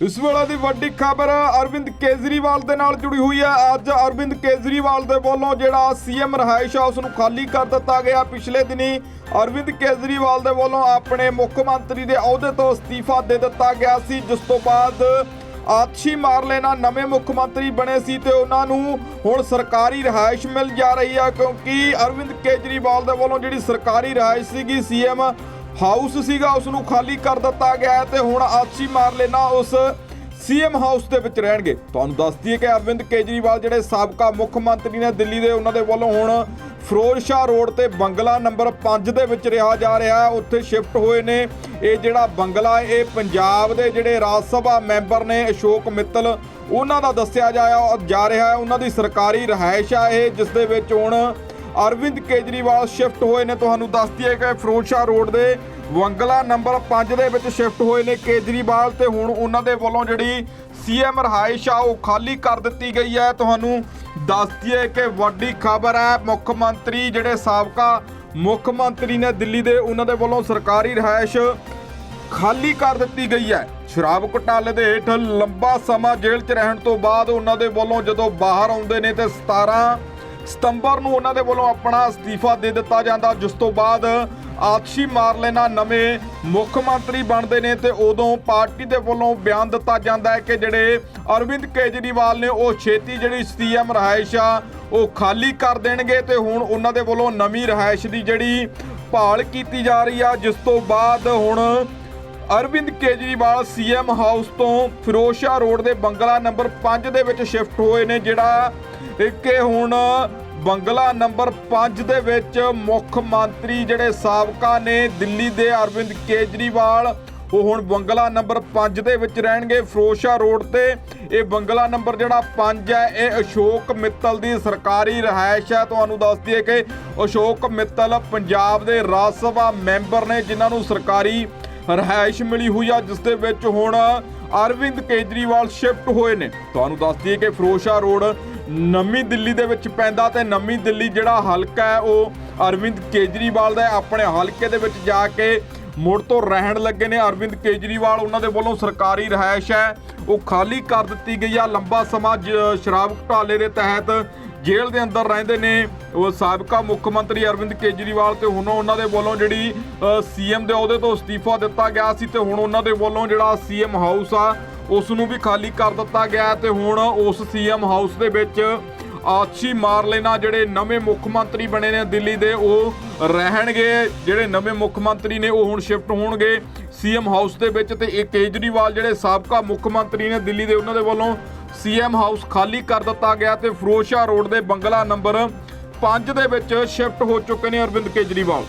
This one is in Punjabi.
ਇਸ ਵੇਲੇ ਦੀ ਵੱਡੀ ਖਬਰ ਅਰਵਿੰਦ ਕੇਜਰੀਵਾਲ ਦੇ ਨਾਲ ਜੁੜੀ ਹੋਈ ਹੈ। ਅੱਜ ਅਰਵਿੰਦ ਕੇਜਰੀਵਾਲ ਦੇ ਵੱਲੋਂ ਜਿਹੜਾ ਸੀਐਮ ਰਹਾਇਸ਼ ਹਾਊਸ ਨੂੰ ਖਾਲੀ ਕਰ ਦਿੱਤਾ ਗਿਆ। ਪਿਛਲੇ ਦਿਨੀ ਅਰਵਿੰਦ ਕੇਜਰੀਵਾਲ ਦੇ ਵੱਲੋਂ ਆਪਣੇ ਮੁੱਖ ਮੰਤਰੀ ਦੇ ਅਹੁਦੇ ਤੋਂ ਅਸਤੀਫਾ ਦੇ ਦਿੱਤਾ ਗਿਆ ਸੀ। ਜਿਸ ਤੋਂ ਬਾਅਦ ਆਤਸ਼ੀ ਲੈਣਾ ਨਵੇਂ ਮੁੱਖ ਮੰਤਰੀ ਬਣੇ ਸੀ ਤੇ ਉਹਨਾਂ ਨੂੰ ਹੁਣ ਸਰਕਾਰੀ ਰਿਹਾਇਸ਼ ਮਿਲ ਜਾ ਰਹੀ ਹੈ ਕਿਉਂਕਿ ਅਰਵਿੰਦ ਕੇਜਰੀਵਾਲ ਦੇ ਵੱਲੋਂ ਜਿਹੜੀ ਸਰਕਾਰੀ ਰਿਹਾਇਸ਼ ਸੀਗੀ, ਸੀਐਮ ਹਾਊਸ ਸੀਗਾ, ਉਸ ਨੂੰ ਖਾਲੀ ਕਰ ਦਿੱਤਾ ਗਿਆ ਹੈ ਤੇ ਹੁਣ ਮਾਰ ਲੈਣਾ ਉਸ ਸੀਐਮ ਹਾਊਸ ਦੇ ਵਿੱਚ ਰਹਿਣਗੇ। ਤੁਹਾਨੂੰ ਦੱਸ ਦਈਏ ਕਿ ਅਰਵਿੰਦ ਕੇਜਰੀਵਾਲ ਜਿਹੜੇ ਸਾਬਕਾ ਮੁੱਖ ਮੰਤਰੀ ਨੇ ਦਿੱਲੀ ਦੇ, ਉਹਨਾਂ ਦੇ ਵੱਲੋਂ ਹੁਣ ਫਿਰੋਜ਼ ਸ਼ਾਹ ਰੋਡ ਤੇ ਬੰਗਲਾ ਨੰਬਰ 5 ਦੇ ਵਿੱਚ ਰਿਹਾ ਜਾ ਰਿਹਾ ਹੈ। ਉੱਥੇ ਸ਼ਿਫਟ ਹੋਏ ਨੇ। ਇਹ ਜਿਹੜਾ ਬੰਗਲਾ ਇਹ ਪੰਜਾਬ ਦੇ ਜਿਹੜੇ ਰਾਜ ਸਭਾ ਮੈਂਬਰ ਨੇ ਅਸ਼ੋਕ ਮਿੱਤਲ, ਉਹਨਾਂ ਦਾ ਦੱਸਿਆ ਜਾਇਆ ਜਾ ਰਿਹਾ ਉਹਨਾਂ ਦੀ ਸਰਕਾਰੀ ਰਿਹਾਇਸ਼ ਆ ਇਹ, ਜਿਸ ਦੇ ਵਿੱਚ ਹੁਣ ਅਰਵਿੰਦ ਕੇਜਰੀਵਾਲ ਸ਼ਿਫਟ ਹੋਏ ਨੇ, ਤੁਹਾਨੂੰ ਦੱਸ ਦਈਏ ਕਿ ਫਿਰੋਜ਼ਸ਼ਾਹ ਰੋਡ ਦੇ ਵੰਗਲਾ ਨੰਬਰ 5 ਦੇ ਵਿੱਚ ਸ਼ਿਫਟ ਹੋਏ ਨੇ ਕੇਜਰੀਵਾਲ ਤੇ ਹੁਣ ਉਹਨਾਂ ਦੇ ਵੱਲੋਂ ਜਿਹੜੀ ਸੀਐਮ ਰਹਾਇਸ਼ ਆ, ਉਹ ਖਾਲੀ ਕਰ ਦਿੱਤੀ ਗਈ ਹੈ। ਤੁਹਾਨੂੰ ਦੱਸ ਦਈਏ ਕਿ ਵੱਡੀ ਖਬਰ ਹੈ, ਮੁੱਖ ਮੰਤਰੀ ਜਿਹੜੇ ਸਾਬਕਾ ਮੁੱਖ ਮੰਤਰੀ ਨੇ ਦਿੱਲੀ ਦੇ, ਉਹਨਾਂ ਦੇ ਵੱਲੋਂ ਸਰਕਾਰੀ ਰਿਹਾਇਸ਼ ਖਾਲੀ ਕਰ ਦਿੱਤੀ ਗਈ ਹੈ। ਸ਼ਰਾਬ ਘੁਟਾਲੇ ਦੇ ਹੇਠ ਲੰਬਾ ਸਮਾਂ ਜੇਲ੍ਹ 'ਚ ਰਹਿਣ ਤੋਂ ਬਾਅਦ ਉਹਨਾਂ ਦੇ ਵੱਲੋਂ ਜਦੋਂ ਬਾਹਰ ਆਉਂਦੇ ਨੇ ਤੇ 17 ਸਤੰਬਰ ਨੂੰ ਉਹਨਾਂ ਦੇ ਵੱਲੋਂ ਆਪਣਾ ਅਸਤੀਫਾ ਦੇ ਦਿੱਤਾ ਜਾਂਦਾ, ਜਿਸ ਤੋਂ ਬਾਅਦ ਆਤਸ਼ੀ ਮਾਰਲੇਨਾ ਨਵੇਂ ਮੁੱਖ ਮੰਤਰੀ ਬਣਦੇ ਨੇ ਤੇ ਉਦੋਂ ਪਾਰਟੀ ਦੇ ਵੱਲੋਂ ਬਿਆਨ ਦਿੱਤਾ ਜਾਂਦਾ ਹੈ ਕਿ ਜਿਹੜੇ ਅਰਵਿੰਦ ਕੇਜਰੀਵਾਲ ਨੇ ਉਹ ਛੇਤੀ ਜਿਹੜੀ ਸੀਐਮ ਰਹਾਇਸ਼ ਆ, ਉਹ ਖਾਲੀ ਕਰ ਦੇਣਗੇ ਤੇ ਹੁਣ ਉਹਨਾਂ ਦੇ ਵੱਲੋਂ ਨਵੀਂ ਰਹਾਇਸ਼ ਦੀ ਜਿਹੜੀ ਭਾਲ ਕੀਤੀ ਜਾ ਰਹੀ ਆ, ਜਿਸ ਤੋਂ ਬਾਅਦ ਹੁਣ ਅਰਵਿੰਦ ਕੇਜਰੀਵਾਲ ਸੀਐਮ ਹਾਊਸ ਤੋਂ ਫਿਰੋਜ਼ਸ਼ਾਹ ਰੋਡ ਦੇ ਬੰਗਲਾ ਨੰਬਰ 5 ਦੇ ਵਿੱਚ ਸ਼ਿਫਟ ਹੋਏ ਨੇ, ਜਿਹੜਾ ਕਿ ਹੁਣ ਬੰਗਲਾ ਨੰਬਰ 5 ਦੇ ਵਿੱਚ ਮੁੱਖ ਮੰਤਰੀ ਜਿਹੜੇ ਸਾਬਕਾ ਨੇ ਦਿੱਲੀ ਦੇ ਅਰਵਿੰਦ ਕੇਜਰੀਵਾਲ, ਉਹ ਹੁਣ ਬੰਗਲਾ ਨੰਬਰ 5 ਦੇ ਵਿੱਚ ਰਹਿਣਗੇ। ਫਿਰੋਜ਼ਸ਼ਾਹ ਰੋਡ ਤੇ ਇਹ ਬੰਗਲਾ ਨੰਬਰ ਜਿਹੜਾ 5 ਹੈ, ਇਹ ਅਸ਼ੋਕ ਮਿੱਤਲ ਦੀ ਸਰਕਾਰੀ ਰਿਹਾਇਸ਼ ਹੈ। ਤੁਹਾਨੂੰ ਦੱਸ ਦਈਏ ਕਿ ਅਸ਼ੋਕ ਮਿੱਤਲ ਪੰਜਾਬ ਦੇ ਰਾਜ ਸਭਾ ਮੈਂਬਰ ਨੇ, ਜਿਨ੍ਹਾਂ ਨੂੰ ਸਰਕਾਰੀ ਰਿਹਾਇਸ਼ ਮਿਲੀ ਹੋਈ ਆ, ਜਿਸ ਦੇ ਵਿੱਚ ਹੁਣ ਅਰਵਿੰਦ ਕੇਜਰੀਵਾਲ ਸ਼ਿਫਟ ਹੋਏ ਨੇ। ਤੁਹਾਨੂੰ ਦੱਸ ਦਈਏ ਕਿ ਫਿਰੋਜ਼ਸ਼ਾਹ ਰੋਡ ਨਵੀਂ ਦਿੱਲੀ ਦੇ ਵਿੱਚ ਪੈਂਦਾ ਤੇ ਨਵੀਂ ਦਿੱਲੀ ਜਿਹੜਾ ਹਲਕਾ ਹੈ, ਉਹ ਅਰਵਿੰਦ ਕੇਜਰੀਵਾਲ ਦਾ ਆਪਣੇ ਹਲਕੇ ਦੇ ਵਿੱਚ ਜਾ ਕੇ ਮੁੜ ਤੋਂ ਰਹਿਣ ਲੱਗੇ ਨੇ ਅਰਵਿੰਦ ਕੇਜਰੀਵਾਲ। ਉਹਨਾਂ ਦੇ ਵੱਲੋਂ ਸਰਕਾਰੀ ਰਿਹਾਇਸ਼ ਹੈ। ਉਹ ਖਾਲੀ ਕਰ ਦਿੱਤੀ ਗਈ ਆ। ਲੰਬਾ ਸਮਾਂ ਜ- ਸ਼ਰਾਬ ਘੁਟਾਲੇ ਦੇ ਤਹਿਤ ਜੇਲ੍ਹ ਦੇ ਅੰਦਰ ਰਹਿੰਦੇ ਨੇ। ਉਹ ਸਾਬਕਾ ਮੁੱਖ ਮੰਤਰੀ ਅਰਵਿੰਦ ਕੇਜਰੀਵਾਲ ਤੇ ਹੁਣ ਉਹਨਾਂ ਦੇ ਵੱਲੋਂ ਜਿਹੜੀ ਸੀਐਮ ਦੇ ਅਹੁਦੇ ਤੋਂ ਅਸਤੀਫਾ ਦਿੱਤਾ ਗਿਆ ਸੀ ਤੇ ਹੁਣ ਉਹਨਾਂ ਦੇ ਵੱਲੋਂ ਜਿਹੜਾ ਸੀਐਮ ਹਾਊਸ ਆ, ਉਸ ਨੂੰ ਵੀ ਖਾਲੀ ਕਰ ਦਿੱਤਾ ਗਿਆ ਹੈ ਤੇ ਹੁਣ ਉਸ ਸੀਐਮ ਹਾਊਸ ਦੇ ਵਿੱਚ ਆਤਸ਼ੀ ਮਾਰਲੇਨਾ ਜਿਹੜੇ ਨਵੇਂ ਮੁੱਖ ਮੰਤਰੀ ਬਣੇ ਨੇ ਦਿੱਲੀ ਦੇ, ਉਹ ਰਹਿਣਗੇ। ਜਿਹੜੇ ਨਵੇਂ ਮੁੱਖ ਮੰਤਰੀ ਨੇ, ਉਹ ਹੁਣ ਸ਼ਿਫਟ ਹੋਣਗੇ ਸੀਐਮ ਹਾਊਸ ਦੇ ਵਿੱਚ ਤੇ ਇਹ ਕੇਜਰੀਵਾਲ ਜਿਹੜੇ ਸਾਬਕਾ ਮੁੱਖ ਮੰਤਰੀ ਨੇ ਦਿੱਲੀ ਦੇ, ਉਹਨਾਂ ਦੇ ਵੱਲੋਂ ਸੀਐਮ ਹਾਊਸ ਖਾਲੀ ਕਰ ਦਿੱਤਾ ਗਿਆ ਤੇ ਫਿਰੋਜ਼ਸ਼ਾਹ ਰੋਡ ਦੇ ਬੰਗਲਾ ਨੰਬਰ 5 ਦੇ ਵਿੱਚ ਸ਼ਿਫਟ ਹੋ ਚੁੱਕੇ ਨੇ ਅਰਵਿੰਦ ਕੇਜਰੀਵਾਲ।